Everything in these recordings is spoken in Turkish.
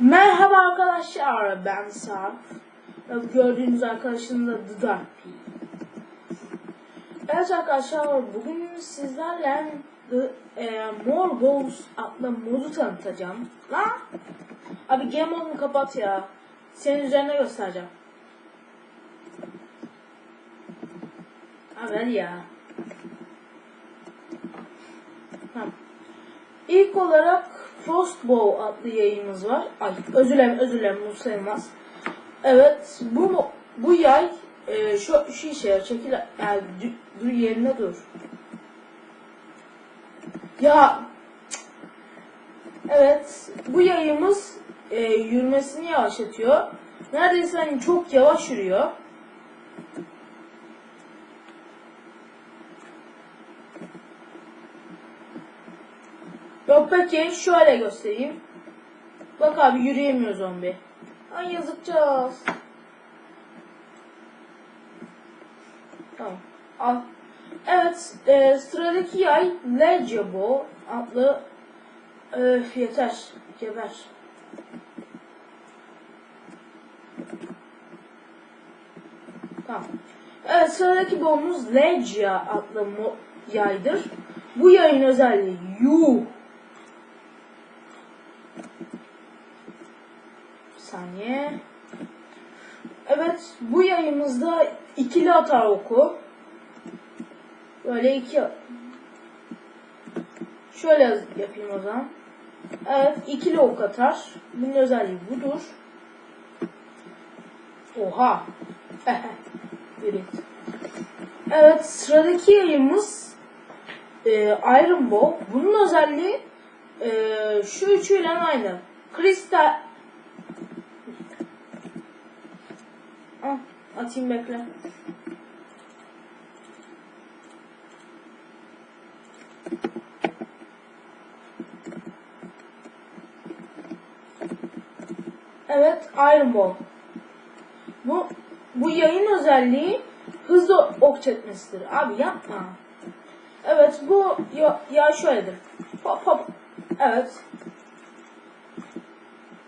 Merhaba arkadaşlar ben Sarp. Gördüğünüz arkadaşınız da Pea. Evet arkadaşlar bugün sizlerle e, More Goals adlı modu tanıtacağım. Lan! Abi game modunu kapat ya. Senin üzerine göstereceğim. Abi hadi ya. Tamam. İlk olarak Frostbow adlı yayımız var. Ay özür dilerim özür dilerim bu sayılmaz. Evet bu bu yay e, şu şu işe çekil yani, dur, yerine dur. Ya. Evet bu yayımız e, yürümesini yavaşlatıyor. Neredeyse hani çok yavaş yürüyor. Yok peki şöyle göstereyim. Bak abi yürüyemiyor zombi. Ay yazıkcağız. Tamam. Al. Evet e, sıradaki yay Legiable adlı e, yeter. Geber. Tamam. Evet sıradaki bombumuz Legia adlı yaydır. Bu yayın özelliği You Bir saniye. Evet, bu yayımızda ikili atar oku. Böyle iki... Şöyle yapayım o zaman. Evet, ikili ok atar. Bunun özelliği budur. Oha! Evet. Sıradaki yayımız e, Iron Bow. Bunun özelliği e, şu üçüyle aynı. Kristal Al, atayım bekle. Evet, Iron Ball. Bu bu yayın özelliği hızlı ok çekmesidir. Abi yapma. Evet, bu ya, ya şöyledir. Hop hop. Evet.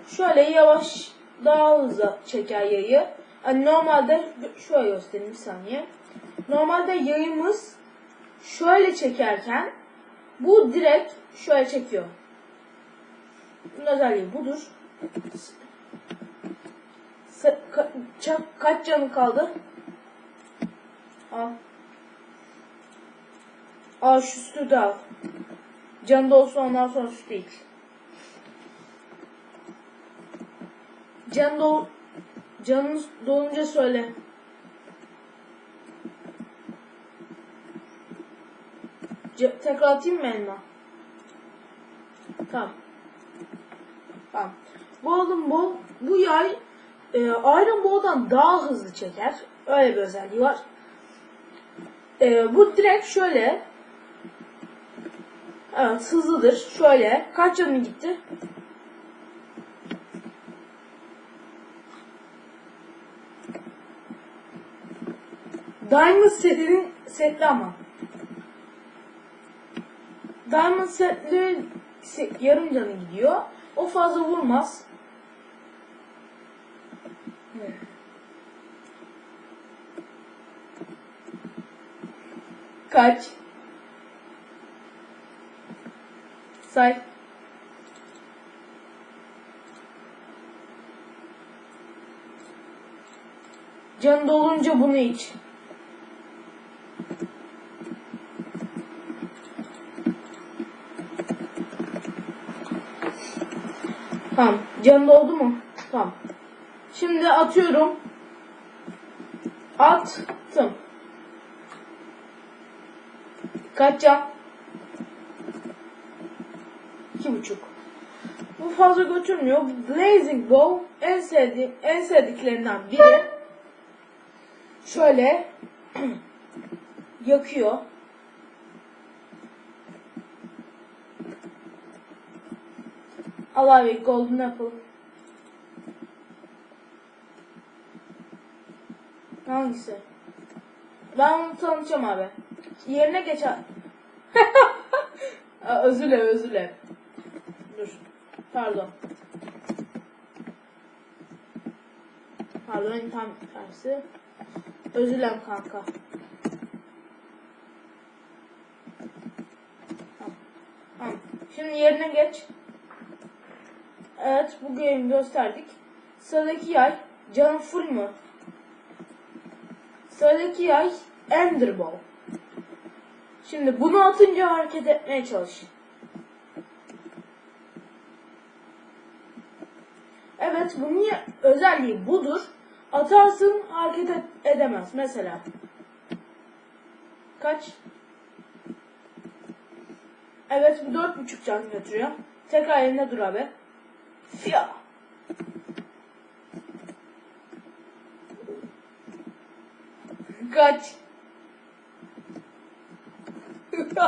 Şöyle yavaş daha hızlı çeker yayı. Yani normalde şöyle göstereyim bir saniye. Normalde yayımız şöyle çekerken bu direkt şöyle çekiyor. Bunun özelliği budur. Se- ka- kaç canı kaldı? Al. Al şu sütü de al. Canı da olsa ondan sonra sütü iç. Can dol canınız dolunca söyle. Ce- tekrar atayım mı elma? Tamam. Tamam. Bu oğlum bu bu yay e, Iron Ball'dan daha hızlı çeker. Öyle bir özelliği var. E, bu direkt şöyle Evet hızlıdır. Şöyle. Kaç canın gitti? Diamond setinin setli ama. Diamond setli se- yarım canı gidiyor. O fazla vurmaz. Kaç? Say. Can dolunca bunu iç. Tamam. Can doldu mu? Tamam. Şimdi atıyorum. Attım. Kaç can? İki buçuk. Bu fazla götürmüyor. Blazing Bow en sevdiğim, en sevdiklerinden biri. Şöyle yakıyor. Al abi Golden Apple. Hangisi? Ben onu tanıtacağım abi. Yerine geç abi. Özür dilerim özür dilerim. Dur. Pardon. Pardon tam tersi. Özür dilerim kanka. Tamam. Tamam. Şimdi yerine geç. Evet bu game gösterdik. Sıradaki yay canın full mu? Sıradaki yay Ender Ball. Şimdi bunu atınca hareket etmeye çalış. Evet bunun özelliği budur. Atarsın hareket et- edemez. Mesela. Kaç? Evet bu dört buçuk can götürüyor. Tekrar yerine dur abi. Fiyah. Kaç.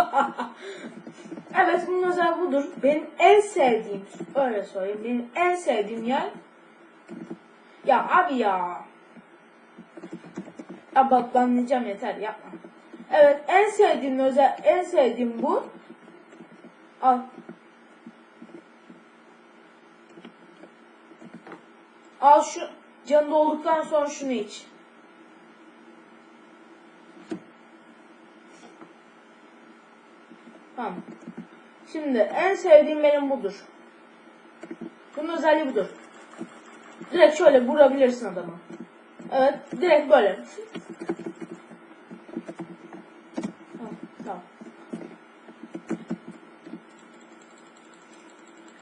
evet bunun özel budur. Benim en sevdiğim, öyle söyleyeyim, benim en sevdiğim yer ya abi ya. Abi bak yeter yapma. Evet en sevdiğim özel, en sevdiğim bu. Al. Al şu canı dolduktan sonra şunu iç. Tamam. Şimdi en sevdiğim benim budur. Bunun özelliği budur. Direkt şöyle vurabilirsin adamı. Evet, direkt böyle.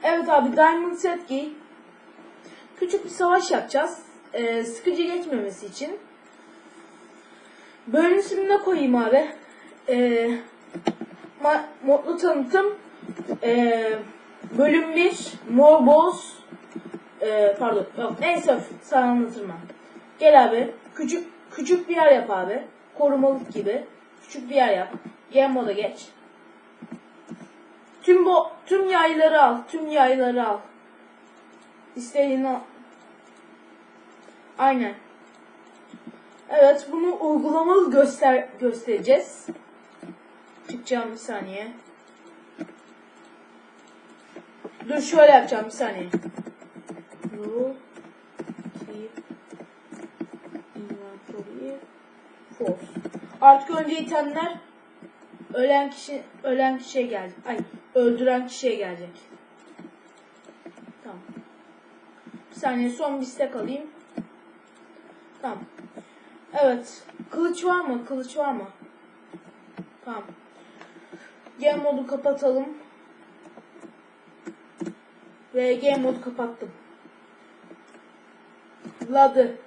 Evet abi Diamond Set giy. Küçük bir savaş yapacağız. Ee, sıkıcı geçmemesi için. Bölüm ismini koyayım abi. Ee, modlu tanıtım. Ee, bölüm 1. Mor boz. Ee, pardon. Yok neyse sana anlatırım ben. Gel abi. Küçük küçük bir yer yap abi. Korumalık gibi. Küçük bir yer yap. Game moda geç. Tüm bu tüm yayları al. Tüm yayları al. İstediğini al. Aynen. Evet bunu uygulamalı göster göstereceğiz. Çıkacağım bir saniye. Dur şöyle yapacağım bir saniye. Rule keep inventory false. Artık önce itemler ölen kişi ölen kişiye gelecek. Ay öldüren kişiye gelecek. Tamam. Bir saniye son bir stack alayım. Tamam. Evet. Kılıç var mı? Kılıç var mı? Tamam. Game modu kapatalım. Ve game modu kapattım. Ladı.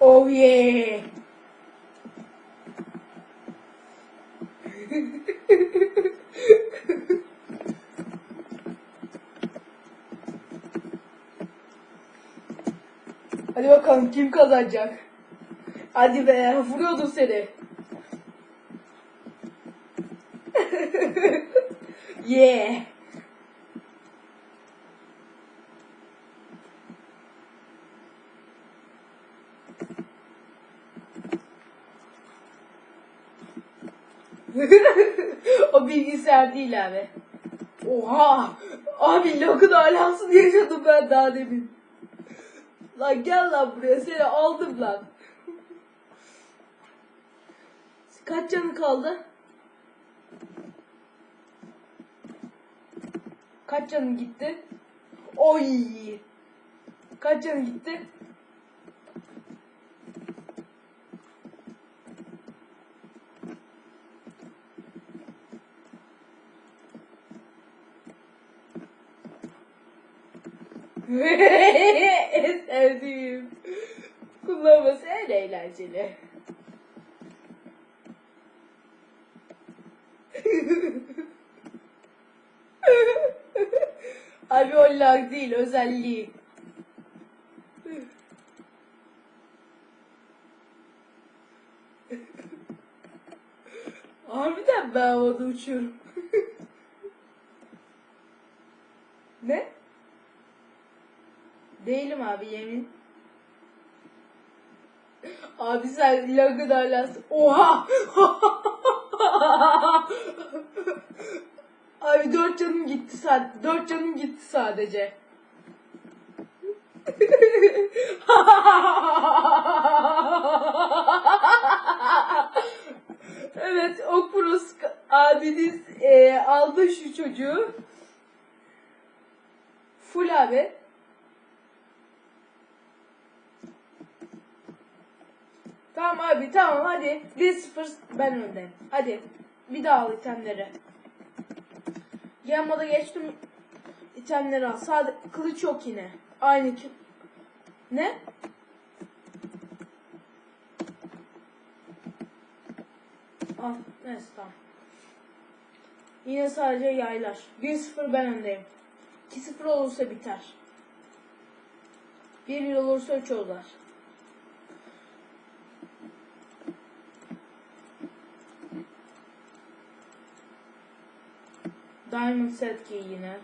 Oh yeah. Hadi bakalım kim kazanacak? Hadi be vuruyordum seni. yeah. o bilgisayar değil abi. Oha! Abi lokun alasını yaşadım ben daha demin. Lan gel lan buraya seni aldım lan. Kaç canı kaldı? Kaç canı gitti? Oy! Kaç canı gitti? En sevdiğim. Kullanması en eğlenceli. Lag değil özelliği. Harbiden ben havada uçuyorum. ne? Değilim abi yemin. Abi sen lagın alası. Oha! Abi dört canım gitti sadece. Dört canım gitti sadece. evet Okurus abiniz e, aldı şu çocuğu. Full abi. Tamam abi tamam hadi. 1-0 ben öndeyim. Hadi bir daha al itemleri. Yanmada geçtim. İtemleri al. Sadece kılıç yok yine. Aynı ki. Ne? Al. Neyse tamam. Yine sadece yaylar. 1-0 ben öndeyim. 2-0 olursa biter. 1-1 olursa 3 olur. Diamond set giy yine.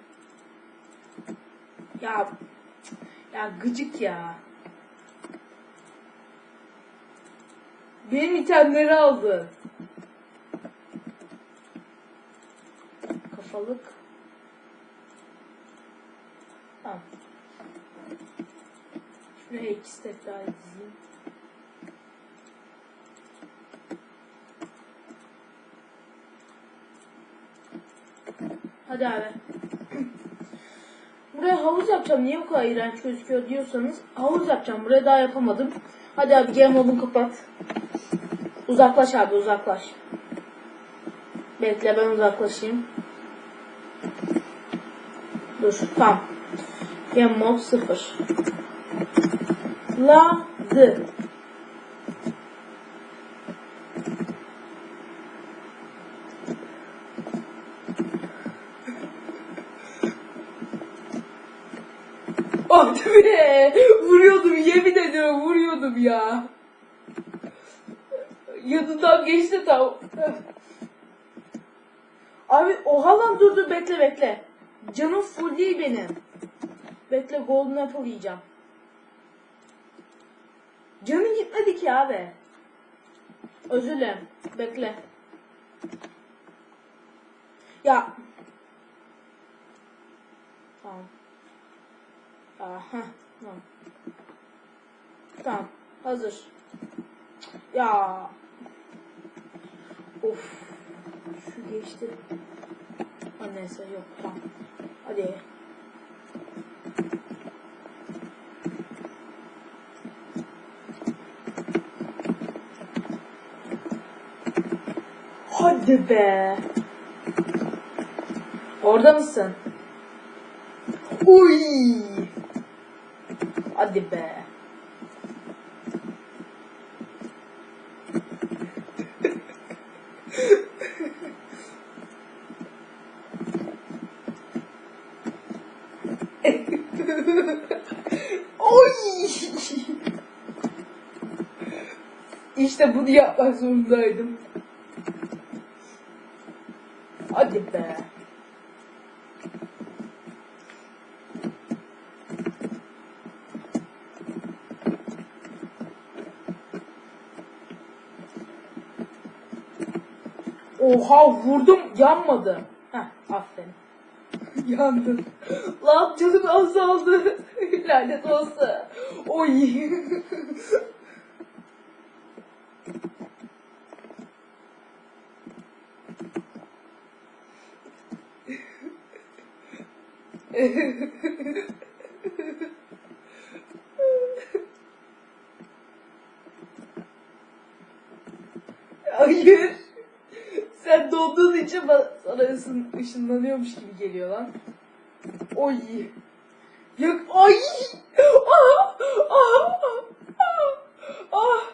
Ya ya gıcık ya. Benim itemleri aldı. Kafalık. Tamam. Şuraya iki step daha dizeyim. Hadi abi. Buraya havuz yapacağım. Niye bu kadar iğrenç gözüküyor diyorsanız havuz yapacağım. Buraya daha yapamadım. Hadi abi game modunu kapat. Uzaklaş abi uzaklaş. Bekle ben uzaklaşayım. Dur tamam. Game mod 0. La D. Hadi be! Vuruyordum ediyorum vuruyordum ya. Yanından geçti tam. Abi oha lan dur dur bekle bekle. Canım full değil benim. Bekle golden apple yiyeceğim. Canım gitmedi ki abi. Özür dilerim. Bekle. Ya. Tamam. Aha. Tamam. Tamam. Hazır. Ya. Of. Şu geçti. Ha neyse yok tamam. Hadi. Hadi be. Orada mısın? Uy. Hadi be. İşte bunu yapmak zorundaydım. Hadi be. Oha vurdum yanmadı. Heh aferin. Yandın. Lan canım azaldı. Lanet olsa. Oy. Hayır. Sen donduğun için bana, sana ısın, ışınlanıyormuş gibi geliyor lan. Oy. Yok. Ay. Ah. Ah. Ah. Ah.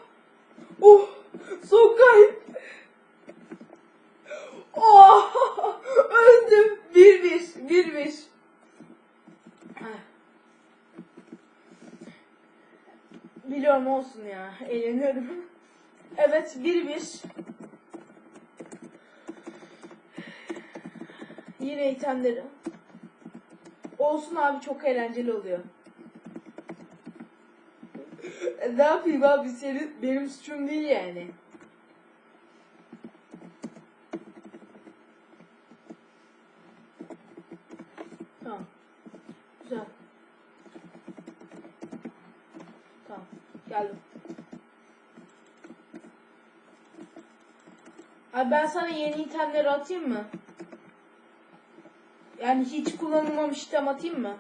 Oh. Son kayıp. Oh. Öldüm. Bir bir. Bir bir. Heh. Biliyorum olsun ya. Eğleniyorum. Evet bir bir. Yine itemleri. Olsun abi çok eğlenceli oluyor. Ne yapayım abi senin benim suçum değil yani. Ben sana yeni itemleri atayım mı? Yani hiç kullanılmamış item atayım mı?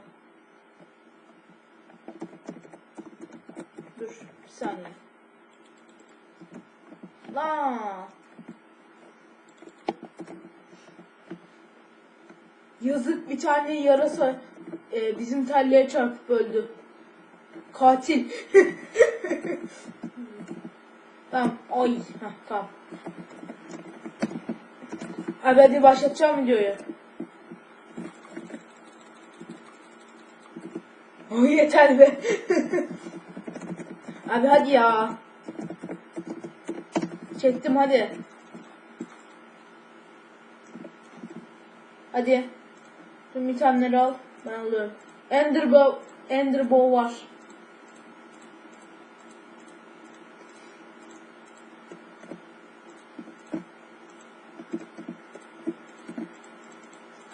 Dur bir saniye. La. Yazık bir tane yarasa e, bizim telleye çarpıp öldü. Katil. tamam. Ay. Heh, tamam. Abi hadi başlatacağım videoyu. Ay yeter be. Abi hadi ya. Çektim hadi. Hadi. Tüm itemleri al. Ben alıyorum. Ender Bow, Ender Bow var.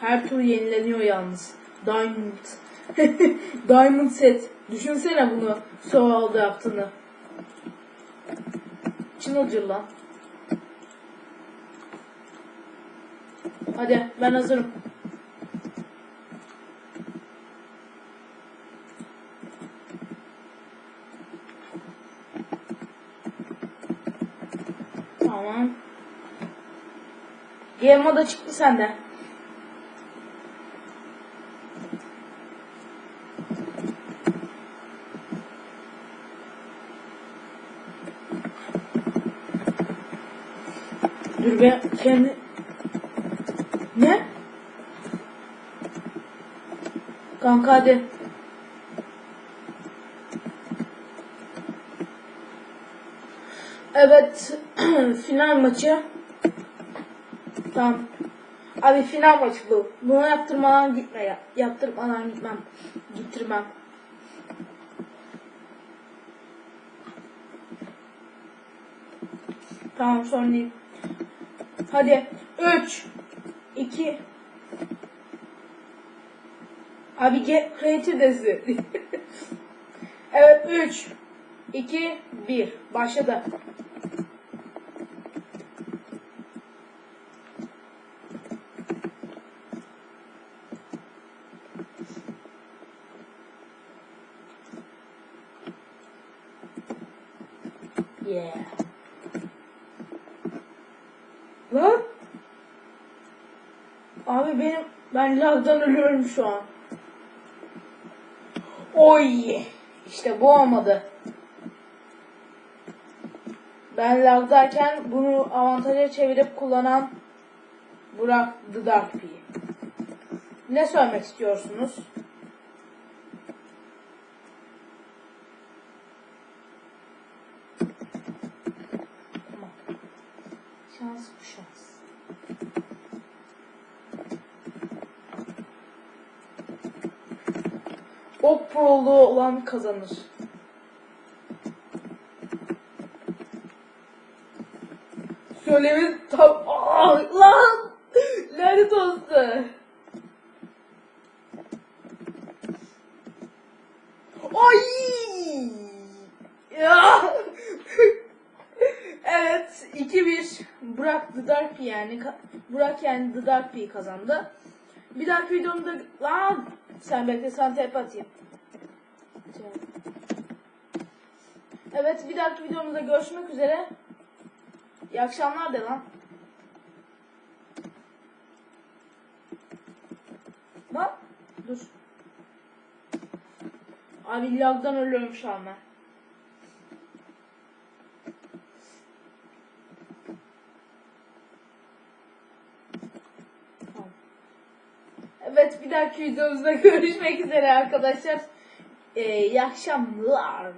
Her tur yenileniyor yalnız. Diamond. Diamond set. Düşünsene bunu Soval'da yaptığını. Çınılcır lan. Hadi ben hazırım. Tamam. Elma da çıktı sende. Dur be kendi... Ne? Kanka hadi. Evet final maçı. Tamam. Abi final maçı bu. Bunu yaptırmadan gitme ya. Yaptırmadan gitmem. Gittirmem. Tamam sorun. Hadi. 3 2 Abi get creative desi. evet 3 2 1 Başladı. Yeah. Lan. Abi benim ben lagdan ölüyorum şu an. Oy. İşte bu olmadı. Ben lagdayken bunu avantaja çevirip kullanan Burak The Dark P. Ne söylemek istiyorsunuz? Şans bu şans. Ok proluğu olan kazanır. Söylemi tam... Aa, lan! Lanet olsun. Ay! Ya! evet, 2-1 Burak The Dark yani. Burak yani The Dark kazandı. Bir dahaki videomda... Lan! Sen bekle, sana atayım. Evet, bir dahaki videomuzda görüşmek üzere. İyi akşamlar de lan. Bak, dur. Abi lagdan ölüyorum şu an ben. Tamam. Dahaki videomuzda görüşmek üzere arkadaşlar. Ee, iyi akşamlar.